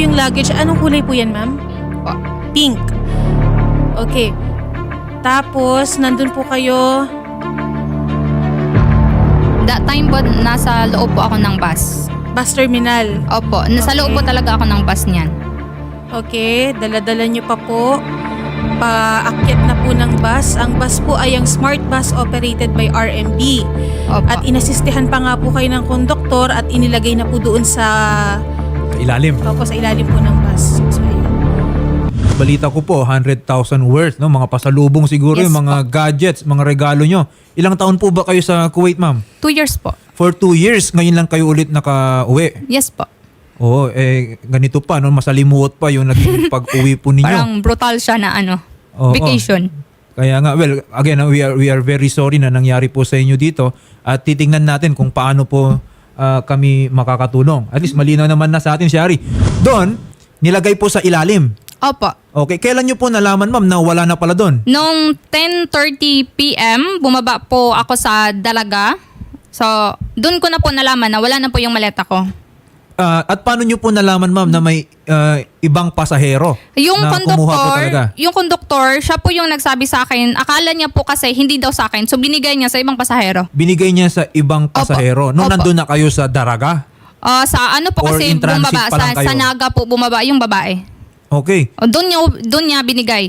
po yung luggage. Anong kulay po yan, ma'am? Po. Pink. Okay. Tapos, nandun po kayo. That time po, nasa loob po ako ng bus. Bus terminal. Opo, nasa loob po Okay. talaga ako ng bus niyan. Okay, daladala nyo pa po. Paakyat na po ng bus. Ang bus po ay ang Smart Bus operated by RMB. Opo. At inasistihan pa nga po kayo ng konduktor at inilagay na po doon Sa ilalim. opo, sa ilalim po ng bus. So, ayun. Balita ko po, 100,000 worth, no? Mga pasalubong siguro, Yes yung mga gadgets, mga regalo nyo. Ilang taon po ba kayo sa Kuwait, ma'am? Two years po. For two years, ngayon lang kayo ulit naka-uwi. Yes po. Oo, eh, ganito pa, no? Masalimuot pa yung naging pag-uwi po ninyo. Parang brutal siya na ano, Oo. vacation. Kaya nga, well, again, we are, we are very sorry na nangyari po sa inyo dito at titingnan natin kung paano po ah, kami makakatulong. At least malinaw naman na sa atin, Shari. Doon, nilagay po sa ilalim. Opo. Okay, kailan nyo po nalaman, ma'am, na wala na pala doon? Noong 10.30 p.m., bumaba po ako sa Dalaga. So, doon ko na po nalaman na wala na po yung maleta ko. Ah, at paano nyo po nalaman, ma'am, na may ah, ibang pasahero Yung na kumuha po talaga? konduktor, yung konduktor, siya po yung nagsabi sa akin, akala niya po kasi hindi daw sa akin. So, binigay niya sa ibang pasahero. Binigay niya sa ibang pasahero. Nung Opo. nandun na kayo sa Daraga? Ah, sa ano po Or kasi in transit bumaba, pa sa, kayo? sa Naga po bumaba yung babae. Okay. O, doon niya, doon niya binigay.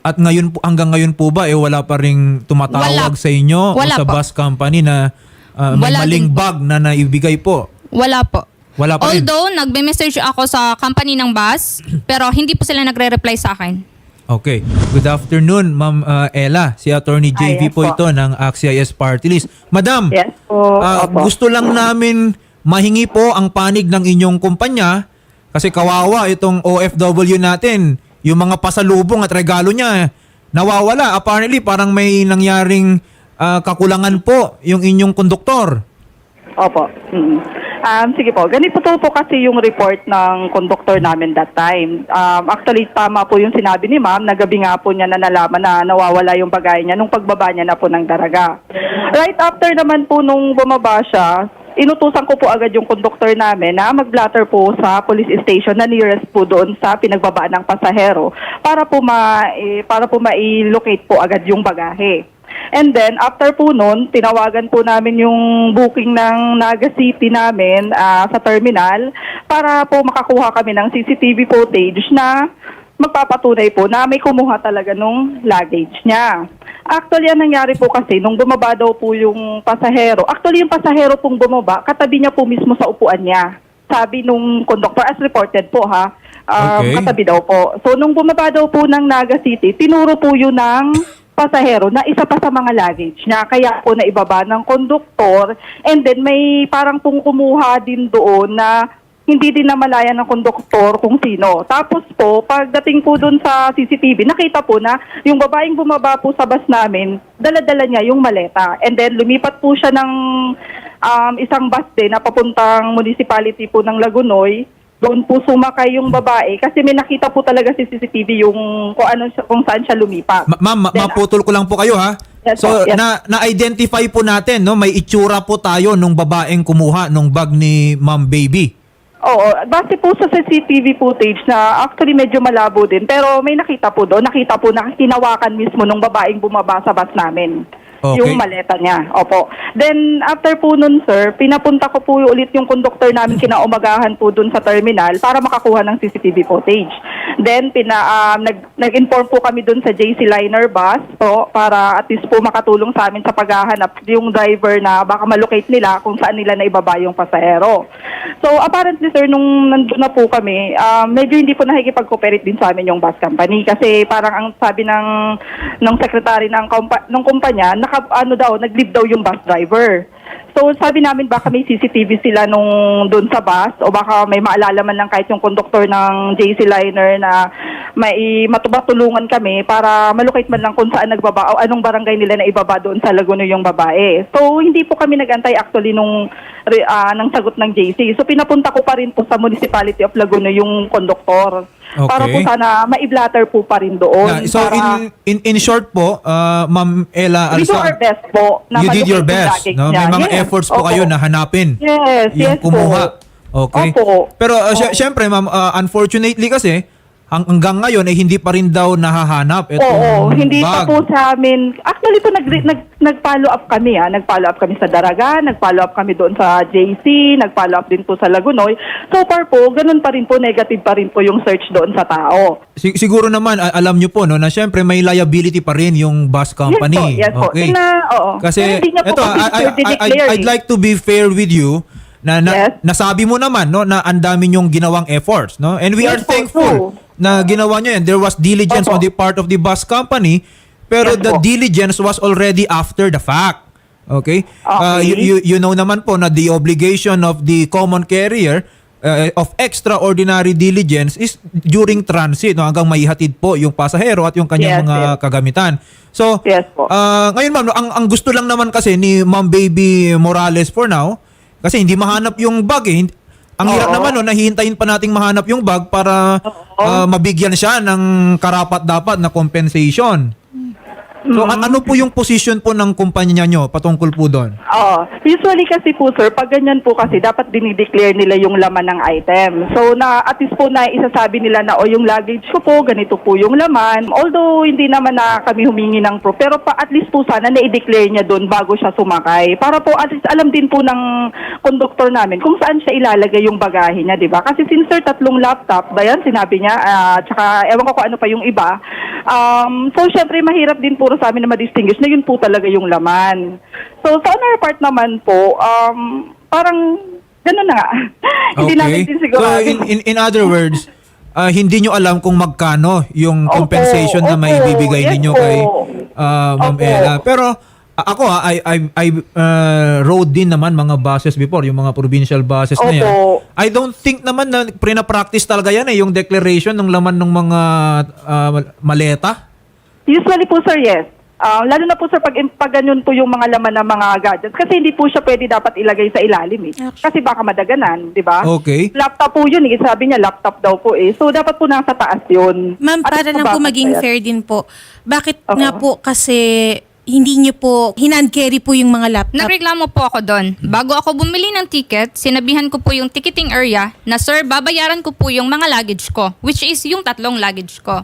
At ngayon po, hanggang ngayon po ba, eh, wala pa ring tumatawag Wala. sa inyo Wala o sa po. bus company na ah, may Wala maling din po. bag na naibigay po? Wala po. Wala pa rin? Although, nagbe-message ako sa company ng bus, pero hindi po sila nagre-reply sa akin. Okay. Good afternoon, Ma'am ah, Ella. Si Attorney JV yes po po. ito ng AXIS Party List. Madam, Yes po. ah, Opo. gusto lang namin mahingi po ang panig ng inyong kumpanya kasi kawawa itong OFW natin. Yung mga pasalubong at regalo niya nawawala. Apparently, parang may nangyaring ah, kakulangan po yung inyong konduktor. Opo. Mm. Um, sige po, ganito po, po kasi yung report ng conductor namin that time. Um, actually, tama po yung sinabi ni ma'am, na gabi nga po niya na nalaman na nawawala yung bagay niya nung pagbaba niya na po ng daraga. Right after naman po nung bumaba siya, inutusan ko po agad yung conductor namin na mag-blatter po sa police station na nearest po doon sa pinagbaba ng pasahero para po ma eh, para po ma-locate po agad yung bagahe. And then, after po nun, tinawagan po namin yung booking ng Naga City namin ah, sa terminal para po makakuha kami ng CCTV footage na magpapatunay po na may kumuha talaga nung luggage niya. Actually, ang nangyari po kasi, nung bumaba daw po yung pasahero, actually yung pasahero pong bumaba, katabi niya po mismo sa upuan niya. Sabi nung conductor, as reported po ha, um, Okay. katabi daw po. So, nung bumaba daw po ng Naga City, tinuro po yun ng pasahero na isa pa sa mga luggage niya. Kaya po na ibaba ng konduktor. And then may parang pong kumuha din doon na hindi din namalayan ng konduktor kung sino. Tapos po, pagdating po doon sa CCTV, nakita po na yung babaeng bumaba po sa bus namin, dala-dala niya yung maleta. And then lumipat po siya ng um, isang bus din na papuntang municipality po ng Lagunoy. Doon po sumakay yung babae kasi may nakita po talaga si CCTV yung kung ano siya- kung saan siya lumipat. Ma- ma'am, ma- Then, maputol ko lang po kayo ha. Yes so, po, yes. na na-identify po natin, no, may itsura po tayo nung babaeng kumuha nung bag ni Ma'am Baby. Oo, base po sa CCTV footage na actually medyo malabo din pero may nakita po doon, nakita po na hinawakan mismo nung babaeng bumaba sa bus namin. Okay. Yung maleta niya. Opo. Then after po nun sir, pinapunta ko po ulit yung conductor namin kinaumagahan po doon sa terminal para makakuha ng CCTV footage. Then pina um, nag nag-inform po kami doon sa JC Liner bus po para at least po makatulong sa amin sa paghahanap yung driver na baka malocate nila kung saan nila na ibaba yung pasahero. So apparently sir, nung nandun na po kami, um, medyo hindi po nakikipag-cooperate din sa amin yung bus company kasi parang ang sabi ng ng secretary ng kompa, ng kumpanya, naka ano daw, nag-leave daw yung bus driver. So sabi namin baka may CCTV sila nung doon sa bus o baka may maalala man lang kahit yung conductor ng JC Liner na may matulungan kami para malocate man lang kung saan nagbaba o anong barangay nila na ibaba doon sa Laguna yung babae. So hindi po kami nagantay actually nung ah, ng sagot ng JC. So pinapunta ko pa rin po sa Municipality of Laguna yung conductor. Para po Okay. sana maiblatter po pa rin doon. Yeah, so para in, in in short po, uh, Ma'am Ella we do Alsa, our best po. na you did your best, no? May niya. mga Yes, efforts po opo. kayo na hanapin Yes, yung yes po. kumuha. Okay? Opo. Pero uh, Oo. syempre ma'am, uh, unfortunately kasi hang- hanggang ngayon ay hindi pa rin daw nahahanap itong Oo, hindi bag. pa po sa amin. Actually po nag, nag nag-follow up kami ah, nag-follow up kami sa Daraga, nag-follow up kami doon sa JC, nag-follow up din po sa Lagunoy. So far po, ganun pa rin po, negative pa rin po yung search doon sa tao. Si- siguro naman a- alam nyo po no na syempre may liability pa rin yung bus company. Yes po, yes po. Na, oo. Kasi Pero hindi niya po eto, kasi I, I, I, dineclare I'd eh. like to be fair with you na, na Yes. nasabi mo naman no na ang dami nyong ginawang efforts no and we Yes are po, thankful true. na ginawa nyo yan there was diligence Opo. on the part of the bus company pero Yes the po. diligence was already after the fact okay, Uh, Okay. you, you, you know naman po na the obligation of the common carrier uh, of extraordinary diligence is during transit no hanggang maihatid po yung pasahero at yung kanyang Yes, mga yes. kagamitan so Yes po. Ah, ngayon ma'am, no, ang, ang gusto lang naman kasi ni Ma'am Baby Morales for now, kasi hindi mahanap yung bag eh. Ang hirap Oo. naman no, nahihintayin pa nating mahanap yung bag para ah, mabigyan siya ng karapat dapat na compensation. So Mm. an- ano po yung position po ng kumpanya nyo patungkol po doon? Oo. Usually kasi po sir, pag ganyan po kasi dapat dinideclare nila yung laman ng item. So na at least po na isasabi nila na o yung luggage ko po, ganito po yung laman. Although hindi naman na kami humingi ng proof, pero pa at least po sana na-declare niya doon bago siya sumakay. Para po at least alam din po ng conductor namin kung saan siya ilalagay yung bagahe niya, di ba? Kasi since sir, tatlong laptop, ba yan, sinabi niya, ah, tsaka ewan ko kung ano pa yung iba. Um, so syempre mahirap din puro sa amin na ma-distinguish na yun po talaga yung laman. So sa our part naman po, um, parang ganun na nga. Hindi namin din siguro. So in, in, in other words, ah, hindi nyo alam kung magkano yung Opo, compensation na may opo, bibigay yes ninyo po. kay ah, Ma'am Opo. Ella. Pero ah, ako ha, I, I, I ah, rode din naman mga buses before, yung mga provincial buses na yan. Opo. I don't think naman na prina-practice talaga yan eh, yung declaration ng laman ng mga ah, maleta. Usually po sir, yes. Ah, lalo na po sir pag, pag ganyan po yung mga laman ng mga gadgets kasi hindi po siya pwede dapat ilagay sa ilalim eh. Kasi baka madaganan, di ba? Okay. Laptop po yun eh. Sabi niya laptop daw po eh. So dapat po nasa taas yun. Ma'am, At para least lang po bakit maging kaya? fair din po. Bakit Oo. nga po kasi hindi niyo po hinand carry po yung mga laptop? Nagreklamo po ako doon. Bago ako bumili ng ticket, sinabihan ko po yung ticketing area na, Sir, babayaran ko po yung mga luggage ko, which is yung tatlong luggage ko.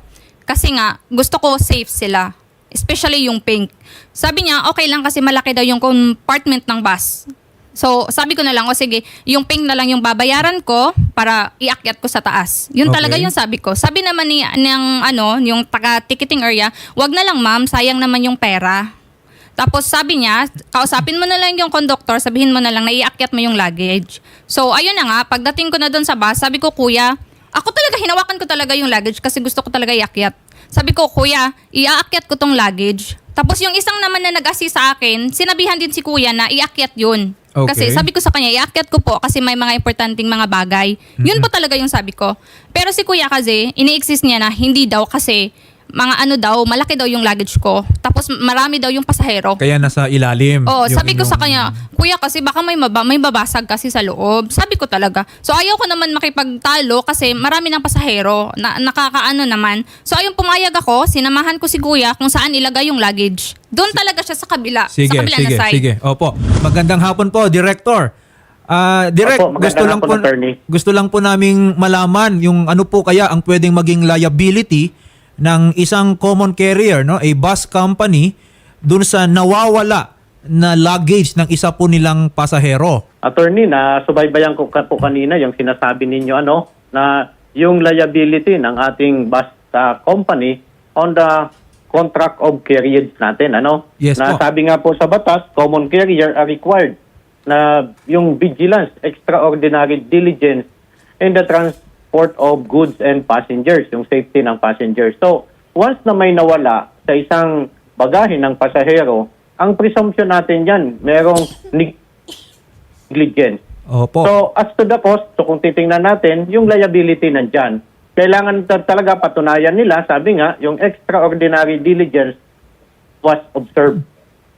Kasi nga, gusto ko safe sila. Especially yung pink. Sabi niya, okay lang kasi malaki daw yung compartment ng bus. So, sabi ko na lang, o sige, yung pink na lang yung babayaran ko para iakyat ko sa taas. Yun Okay. talaga yung sabi ko. Sabi naman ni ng ano, yung taga ticketing area, wag na lang ma'am, sayang naman yung pera. Tapos sabi niya, kausapin mo na lang yung conductor, sabihin mo na lang na iakyat mo yung luggage. So ayun na nga, pagdating ko na doon sa bus, sabi ko, kuya, hinawakan ko talaga yung luggage kasi gusto ko talaga iakyat. Sabi ko, kuya, iaakyat ko tong luggage. Tapos yung isang naman na nag-assist sa akin, sinabihan din si kuya na iakyat yun. Kasi Okay. sabi ko sa kanya, iakyat ko po kasi may mga importanteng mga bagay. Yun po talaga yung sabi ko. Pero si kuya kasi, ini-exist niya na hindi daw kasi mga ano daw, malaki daw yung luggage ko. Tapos marami daw yung pasahero. Kaya nasa ilalim. Oh, yung sabi ko sa kanya, kuya kasi baka may, maba, may babasag kasi sa loob. Sabi ko talaga. So ayaw ko naman makipagtalo kasi marami ng pasahero na nakakaano naman. So ayun pumayag ako, sinamahan ko si kuya kung saan ilagay yung luggage. Doon talaga siya sa kabila, Sige, sa kabila sige, na side. sige. Opo. Magandang hapon po, Director. Ah, direct, Opo, magandang gusto lang po hapon, attorney. gusto lang po naming malaman yung ano po kaya ang pwedeng maging liability ng isang common carrier, no, a bus company dun sa nawawala na luggage ng isa po nilang pasahero. Attorney, na subaybayan ko ka po kanina yung sinasabi ninyo ano na yung liability ng ating bus uh, company on the contract of carriage natin ano Yes na po. sabi nga po sa batas common carrier are required na yung vigilance extraordinary diligence in the transport of goods and passengers yung safety ng passengers so once na may nawala sa isang bagahe ng pasahero ang presumption natin yan merong negligence Opo. So, as to the cost, so kung titingnan natin, yung liability nandyan. Kailangan ta- talaga patunayan nila, sabi nga, yung extraordinary diligence was observed.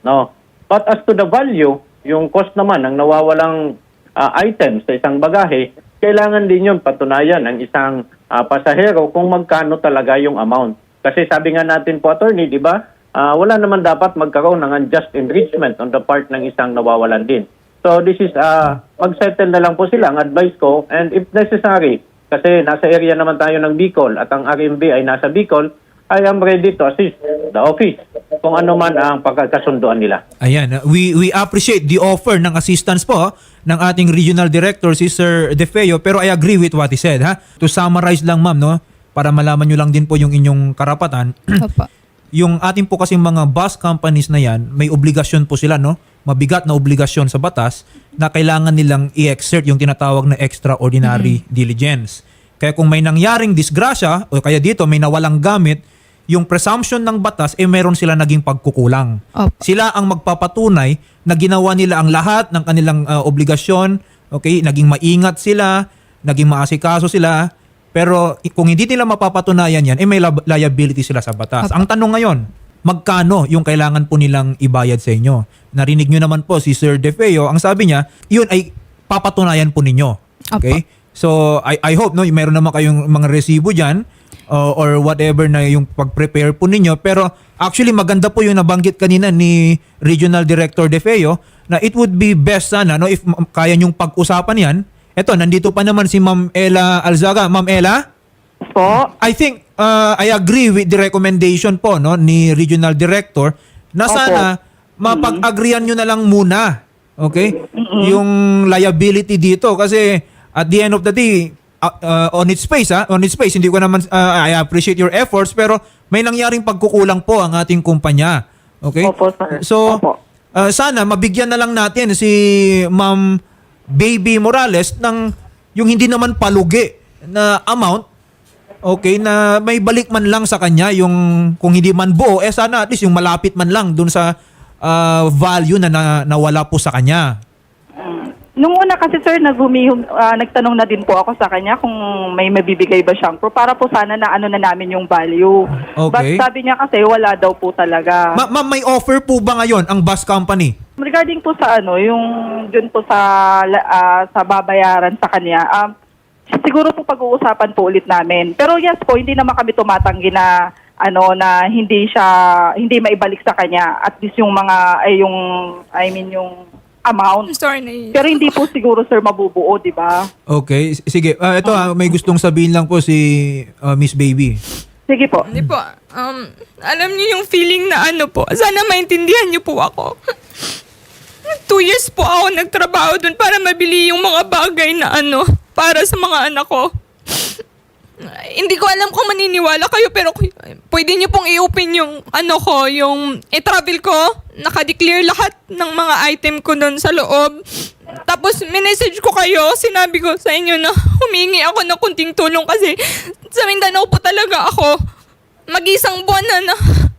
No? But as to the value, yung cost naman ng nawawalang ah, items sa isang bagahe, kailangan din yun patunayan ng isang ah, pasahero kung magkano talaga yung amount. Kasi sabi nga natin po, attorney, di ba, ah, wala naman dapat magkaroon ng unjust enrichment on the part ng isang nawawalan din. So this is, uh, mag-settle na lang po sila, ang advice ko. And if necessary, kasi nasa area naman tayo ng Bicol at ang RMB ay nasa Bicol, I am ready to assist the office kung ano man ang pagkakasunduan nila. Ayan, uh, we we appreciate the offer ng assistance po uh, ng ating regional director si Sir De Feo pero I agree with what he said ha. To summarize lang ma'am no para malaman nyo lang din po yung inyong karapatan. Opo. yung ating po kasing mga bus companies na yan, may obligasyon po sila no, mabigat na obligasyon sa batas na kailangan nilang i-exert yung tinatawag na extraordinary diligence. Kaya kung may nangyaring disgrasya o kaya dito may nawalang gamit, yung presumption ng batas eh meron sila naging pagkukulang. Opo. Sila ang magpapatunay na ginawa nila ang lahat ng kanilang uh, obligasyon, okay? Naging maingat sila, naging maasikaso sila, pero kung hindi nila mapapatunayan yan, eh may liability sila sa batas. Opo. Ang tanong ngayon, magkano yung kailangan po nilang ibayad sa inyo? Narinig nyo naman po si Sir De Feo, ang sabi niya, yun ay papatunayan po ninyo. Okay? So, I, I hope, no, meron naman kayong mga resibo dyan uh, or whatever na yung pag-prepare po ninyo. Pero actually, maganda po yung nabanggit kanina ni Regional Director De Feo na it would be best sana, no, if kaya nyong pag-usapan yan. Eto, nandito pa naman si Ma'am Ella Alzaga. Ma'am Ella? Po. I think uh, I agree with the recommendation po no ni regional director na sana mapag-agreean nyo na lang muna. Okay? Yung liability dito kasi at the end of the day uh, uh, on its face ha, on its face hindi ko naman uh, I appreciate your efforts pero may nangyaring pagkukulang po ang ating kumpanya. Okay? Opo, sir. So Opo. uh, sana mabigyan na lang natin si Ma'am Baby Morales ng yung hindi naman palugi na amount Okay, na may balik man lang sa kanya yung kung hindi man buo, eh sana at least yung malapit man lang dun sa ah, value na, na nawala po sa kanya. Nung una kasi sir, naghumihum, ah, nagtanong na din po ako sa kanya kung may mabibigay ba siyang pro para po sana na ano na namin yung value. Okay. But sabi niya kasi wala daw po talaga. Ma- ma'am, may offer po ba ngayon ang bus company? Regarding po sa ano, yung dun po sa la- ah, sa babayaran sa kanya, um, siguro po pag-uusapan po ulit namin. Pero yes po, hindi naman kami tumatanggi na ano na hindi siya hindi maibalik sa kanya at least yung mga ay yung I mean yung amount. Sorry na Pero hindi po siguro sir mabubuo, di ba? Okay, s- sige. Ah, ito ah, may gustong sabihin lang po si ah, Miss Baby. Sige po. Hindi po. Um, alam niyo yung feeling na ano po. Sana maintindihan niyo po ako. Two years po ako nagtrabaho dun para mabili yung mga bagay na ano, para sa mga anak ko. Hindi ko alam kung maniniwala kayo pero pwede niyo pong i-open yung ano ko, yung e-travel ko. Naka-declare lahat ng mga item ko doon sa loob. Tapos minessage ko kayo, sinabi ko sa inyo na humingi ako ng kunting tulong kasi sa Mindanao po talaga ako. Mag-isang buwan na, na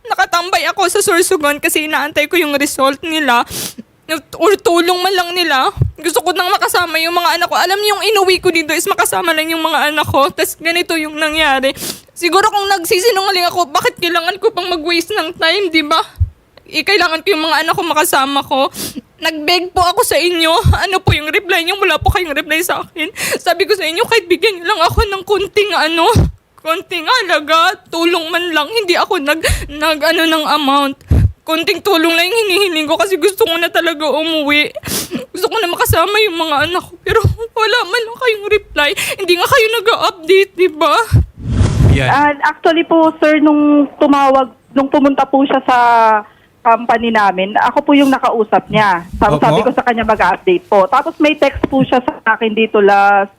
nakatambay ako sa Sorsogon kasi inaantay ko yung result nila or tulong man lang nila. Gusto ko nang makasama yung mga anak ko. Alam niyo yung inuwi ko dito is makasama lang yung mga anak ko. Tapos ganito yung nangyari. Siguro kung nagsisinungaling ako, bakit kailangan ko pang mag-waste ng time, di ba? Eh, kailangan ko yung mga anak ko makasama ko. Nag-beg po ako sa inyo. Ano po yung reply niyo? Wala po kayong reply sa akin. Sabi ko sa inyo, kahit bigyan niyo lang ako ng kunting ano, konting halaga, tulong man lang. Hindi ako nag, nag ano ng amount. Konting tulong lang yung hinihiling ko kasi gusto ko na talaga umuwi. Gusto ko na makasama yung mga anak ko. Pero wala man lang kayong reply. Hindi nga kayo nag-update, di ba? Yan. And actually po, sir, nung tumawag, nung pumunta po siya sa company namin, ako po yung nakausap niya. Sabi, Opo. sabi ko sa kanya mag-update po. Tapos may text po siya sa akin dito last,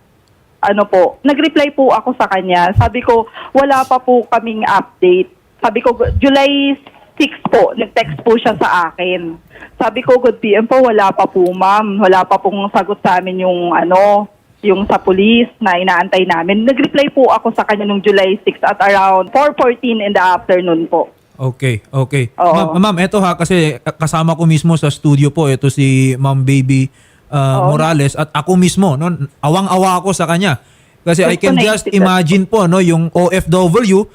ano po, nag-reply po ako sa kanya. Sabi ko, wala pa po kaming update. Sabi ko, July 6 po, nag-text po siya sa akin. Sabi ko, good PM po, wala pa po ma'am. Wala pa pong sagot sa amin yung ano, yung sa police na inaantay namin. Nag-reply po ako sa kanya nung July 6 at around 4.14 in the afternoon po. Okay, okay. Oo. Ma'am, ma'am, eto ha kasi kasama ko mismo sa studio po ito si Ma'am Baby uh, Oo. Morales at ako mismo no awang-awa ako sa kanya. Kasi I can just imagine po no yung OFW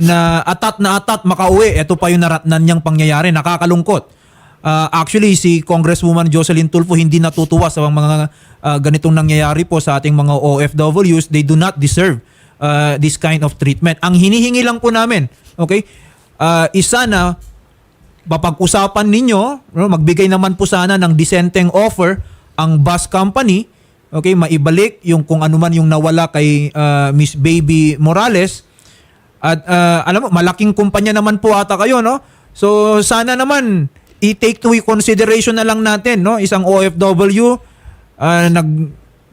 na atat na atat makauwi. Ito pa yung naratnan niyang pangyayari, nakakalungkot. Uh, actually si Congresswoman Jocelyn Tulfo hindi natutuwa sa mga uh, ganitong nangyayari po sa ating mga OFWs. They do not deserve uh, this kind of treatment. Ang hinihingi lang po namin, okay? Uh, isa na mapag-usapan ninyo, magbigay naman po sana ng disenteng offer ang bus company, okay, maibalik yung kung ano man yung nawala kay ah, Miss Baby Morales. At ah, alam mo, malaking kumpanya naman po ata kayo, no? So sana naman i-take to consideration na lang natin, no? Isang OFW ah, nag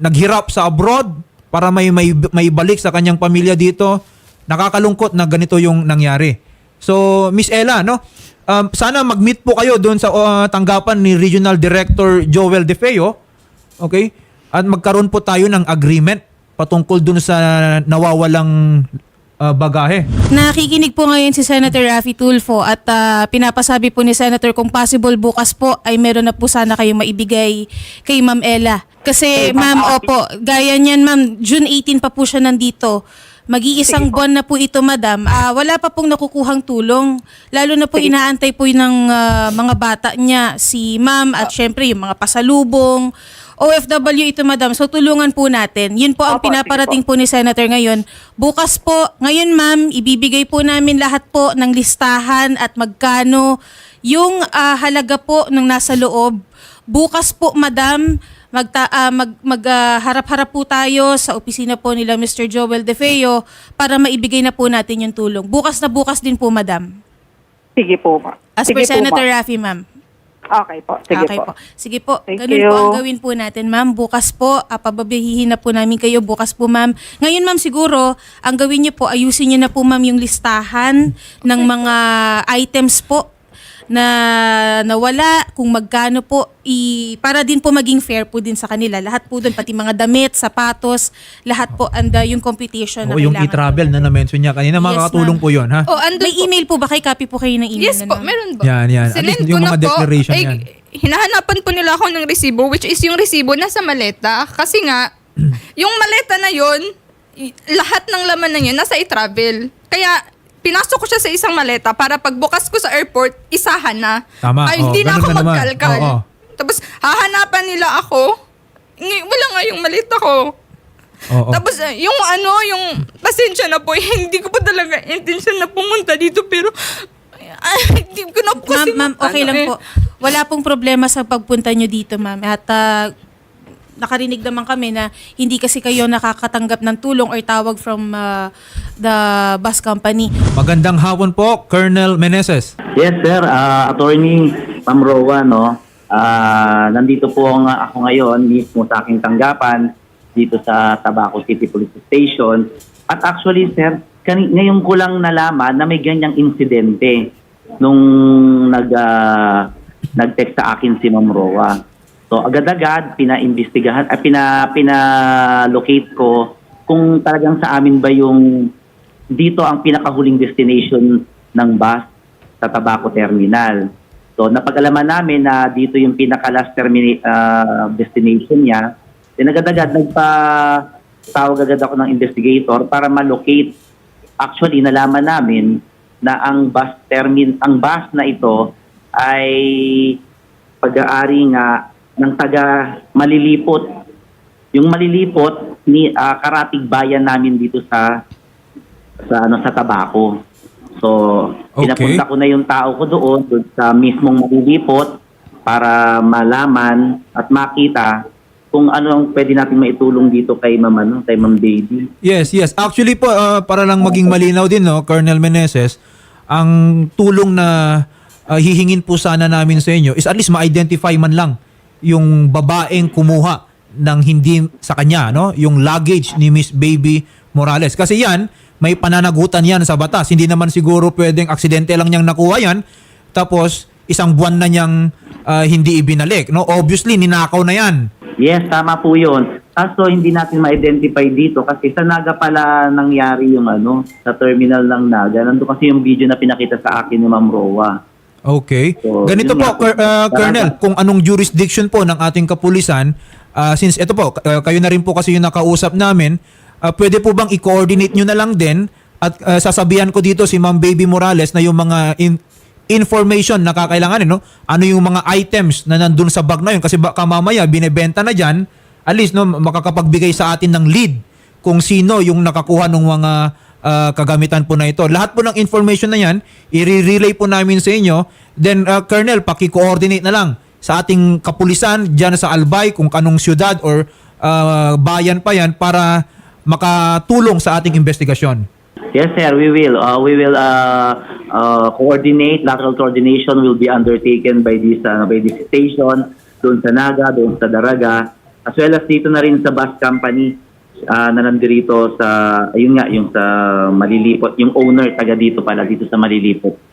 naghirap sa abroad para may may may balik sa kanyang pamilya dito. Nakakalungkot na ganito yung nangyari. So, Miss Ella, no? Um, sana mag-meet po kayo doon sa ah, tanggapan ni Regional Director Joel De Feo. Okay? At magkaroon po tayo ng agreement patungkol doon sa nawawalang ah, bagahe. Nakikinig po ngayon si Senator Raffy Tulfo at ah, pinapasabi po ni Senator kung possible bukas po ay meron na po sana kayong maibigay kay Ma'am Ella. Kasi ma'am, opo, gaya niyan ma'am, June 18 pa po siya nandito. Mag-iisang buwan na po ito, madam. Ah, wala pa pong nakukuhang tulong. Lalo na po inaantay po ng ah, mga bata niya, si ma'am at syempre yung mga pasalubong. OFW ito, madam. So, tulungan po natin. Yun po ang Opo, sige pinaparating po ni Senator ngayon. Bukas po, ngayon ma'am, ibibigay po namin lahat po ng listahan at magkano yung ah, halaga po ng nasa loob. Bukas po, madam, magta, ah, mag, mag, ah, harap-harap po tayo sa opisina po nila Mr. Joel De Feo para maibigay na po natin yung tulong. Bukas na bukas din po, madam. Sige po, ma. As Sige per po, Senator ma. Raffy, ma'am. Okay po. Sige okay po. Sige po. Thank Ganun you. po ang gawin po natin, ma'am. Bukas po, uh, pababihihin na po namin kayo. Bukas po, ma'am. Ngayon, ma'am, siguro, ang gawin niyo po, ayusin niyo na po, ma'am, yung listahan ng mga items po na nawala, kung magkano po, i, para din po maging fair po din sa kanila. Lahat po doon, pati mga damit, sapatos, lahat po, and uh, yung computation na O yung kailangan e-travel na na-mention niya kanina, Yes, makakatulong ma'am. po yun, ha? Oh, andun May po. email po ba? Kay copy po kayo ng email Yes na po, meron po. Yan, yan. At Sinend least ko yung na mga po. declaration Eh, yan. Hinahanapan po nila ako ng resibo, which is yung resibo nasa maleta. Kasi nga, yung maleta na yon lahat ng laman na yun nasa i-travel. Kaya, pinasok ko siya sa isang maleta para pagbukas ko sa airport, isahan na. Tama, Ay, hindi na ganun ako ka naman. magkalkal. Oo. Tapos, hahanapan nila ako. Ng- Wala nga yung maleta ko. Oo. Tapos eh, yung ano, yung pasensya na po, hindi ko pa talaga intention na pumunta dito pero ay, hindi ko na po Ma'am, kasi ma'am, okay ano lang eh. po. Wala pong problema sa pagpunta nyo dito, ma'am. At ah, nakarinig naman kami na hindi kasi kayo nakakatanggap ng tulong or tawag from ah, the bus company. Magandang hapon po, Colonel Meneses. Yes, sir. Ah, attorney Ma'am Rowa, no? Ah, nandito po nga ako ngayon mismo sa aking tanggapan dito sa Tabaco City Police Station. At actually, sir, kani- ngayon ko lang nalaman na may ganyang insidente nung nag ah, nag-text sa akin si Ma'am Rowa. So agad-agad pina-imbestigahan at pina pina-locate ko kung talagang sa amin ba yung dito ang pinakahuling destination ng bus sa Tabaco Terminal. So napag-alaman namin na dito yung pinaka-last termina- ah, destination niya. Then agad-agad nagpa tawag agad ako ng investigator para ma-locate. Actually, nalaman namin na ang bus termin ang bus na ito ay pag-aari nga ng taga Malilipot. Yung Malilipot ni ah, karatig bayan namin dito sa sa ano sa Tabaco. So, Okay. pinapunta ko na yung tao ko doon, doon sa mismong Malilipot para malaman at makita kung ano ang pwede natin maitulong dito kay Ma'am ano, kay Ma'am Baby. Yes, yes. Actually po, ah, para lang maging malinaw din, no, Colonel Meneses, ang tulong na ah, hihingin po sana namin sa inyo is at least ma-identify man lang yung babaeng kumuha ng hindi sa kanya, no? Yung luggage ni Miss Baby Morales. Kasi yan, may pananagutan yan sa batas. Hindi naman siguro pwedeng aksidente lang niyang nakuha yan. Tapos, isang buwan na niyang ah, hindi ibinalik. No? Obviously, ninakaw na yan. Yes, tama po 'yon. Kaso hindi natin ma-identify dito kasi sa Naga pala nangyari yung ano, sa terminal ng Naga. Nandun kasi yung video na pinakita sa akin ni Ma'am Rowa. Okay. So, Ganito po. Col- uh, Colonel, kung anong jurisdiction po ng ating kapulisan, uh, since ito po, uh, kayo na rin po kasi yung nakausap namin, uh, pwede po bang i-coordinate nyo na lang din at uh, sasabihan ko dito si Ma'am Baby Morales na yung mga in- information na kakailanganin, no? Ano yung mga items na nandun sa bag na yun kasi baka mamaya binebenta na dyan, at least no, makakapagbigay sa atin ng lead kung sino yung nakakuha ng mga ah, kagamitan po na ito. Lahat po ng information na yan, i-relay po namin sa inyo. Then, ah, Colonel, paki-coordinate na lang sa ating kapulisan dyan sa Albay, kung kanong syudad or ah, bayan pa yan para makatulong sa ating investigasyon. Yes, sir, we will. Uh, we will uh, uh, coordinate. Lateral coordination will be undertaken by this uh, by this station doon sa Naga, doon sa Daraga, as well as dito na rin sa bus company uh, na nandirito sa ayun nga yung sa Malilipot, yung owner taga dito pala dito sa Malilipot.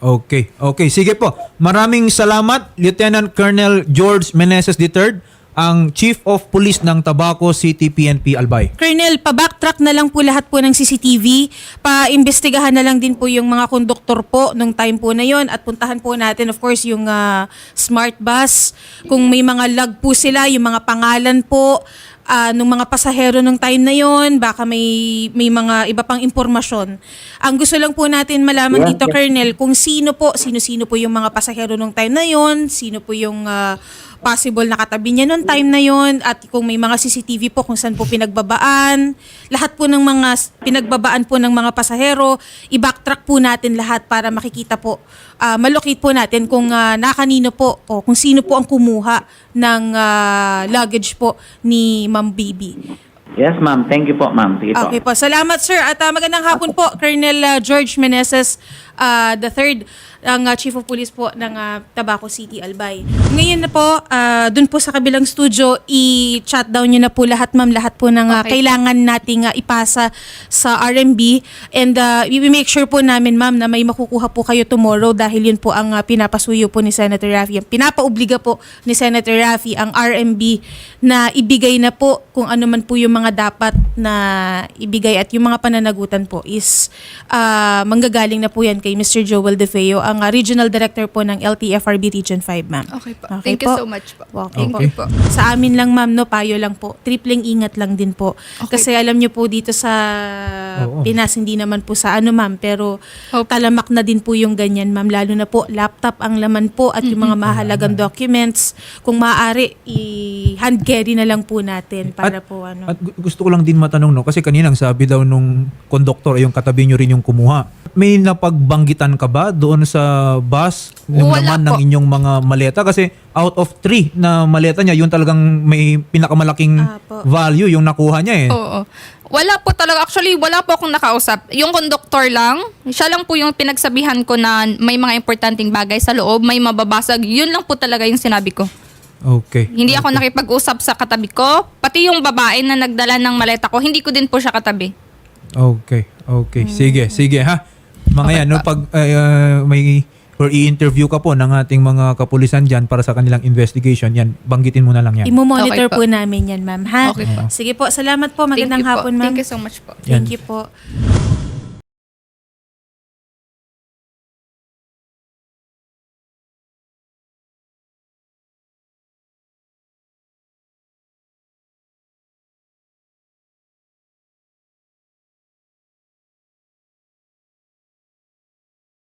Okay, okay. Sige po. Maraming salamat, Lieutenant Colonel George Meneses III, ang Chief of Police ng Tabaco City PNP Albay. Colonel, pa-backtrack na lang po lahat po ng CCTV. Pa-imbestigahan na lang din po yung mga konduktor po nung time po na yon at puntahan po natin of course yung ah, smart bus. Kung may mga log po sila, yung mga pangalan po ah, nung mga pasahero nung time na yon, baka may may mga iba pang impormasyon. Ang gusto lang po natin malaman Yeah, dito. Colonel, kung sino po, sino-sino po yung mga pasahero nung time na yon, sino po yung ah, possible na katabi niya noong time na yon at kung may mga CCTV po kung saan po pinagbabaan, lahat po ng mga pinagbabaan po ng mga pasahero, i-backtrack po natin lahat para makikita po, ah, malocate po natin kung ah, nakanino po o kung sino po ang kumuha ng ah, luggage po ni Ma'am Bibi. Yes, ma'am. Thank you po, ma'am. Sige po. Okay po. Salamat sir at ah, magandang hapon po Colonel ah, George Meneses uh, the third ang ah, Chief of Police po ng ah, Tabaco City Albay. Ngayon na po ah, dun po sa kabilang studio i-chat down niyo na po lahat ma'am lahat po ng ah, Okay. kailangan nating ah, ipasa sa RMB and uh, we make sure po namin ma'am na may makukuha po kayo tomorrow dahil yun po ang ah, pinapasuyo po ni Senator Raffy. Ang pinapaubliga po ni Senator Raffy ang RMB na ibigay na po kung ano man po yung mga dapat na ibigay at yung mga pananagutan po is ah, manggagaling na po yan kay Mr. Joel De Feo, ang ah, Regional Director po ng LTFRB Region 5, ma'am. Okay po. Thank you so much po. Okay Thank po. you po. Sa amin lang ma'am, no, payo lang po. Tripling ingat lang din po. Kasi alam niyo po dito sa Oo. Pinas, hindi naman po sa ano ma'am, pero Opo. talamak na din po yung ganyan ma'am. Lalo na po, laptop ang laman po at yung mga mahalagang documents. Kung maaari, i-hand carry na lang po natin para At- po ano. At gu- gusto ko lang din matanong no kasi kaninang sabi daw nung konduktor ay yung katabi nyo rin yung kumuha. May napagbanggitan ka ba doon sa bus yung Wala naman ng po. inyong mga maleta kasi out of three na maleta niya yun talagang may pinakamalaking Apo. value yung nakuha niya eh. Oo. Wala po talaga. Actually, wala po akong nakausap. Yung conductor lang, siya lang po yung pinagsabihan ko na may mga importanteng bagay sa loob, may mababasag. Yun lang po talaga yung sinabi ko. Okay. Hindi ako nakipag-usap sa katabi ko. Pati yung babae na nagdala ng maleta ko, hindi ko din po siya katabi. Okay. Okay. Sige, sige ha. Mga yan, no, pa. pag uh, may or i-interview ka po ng ating mga kapulisan dyan para sa kanilang investigation, yan, banggitin mo na lang yan. Imo-monitor Okay po po. namin yan ma'am, ha? Okay po. Sige po, salamat po. Thank Magandang po. hapon ma'am. Thank you so much po. Yan. Thank you po.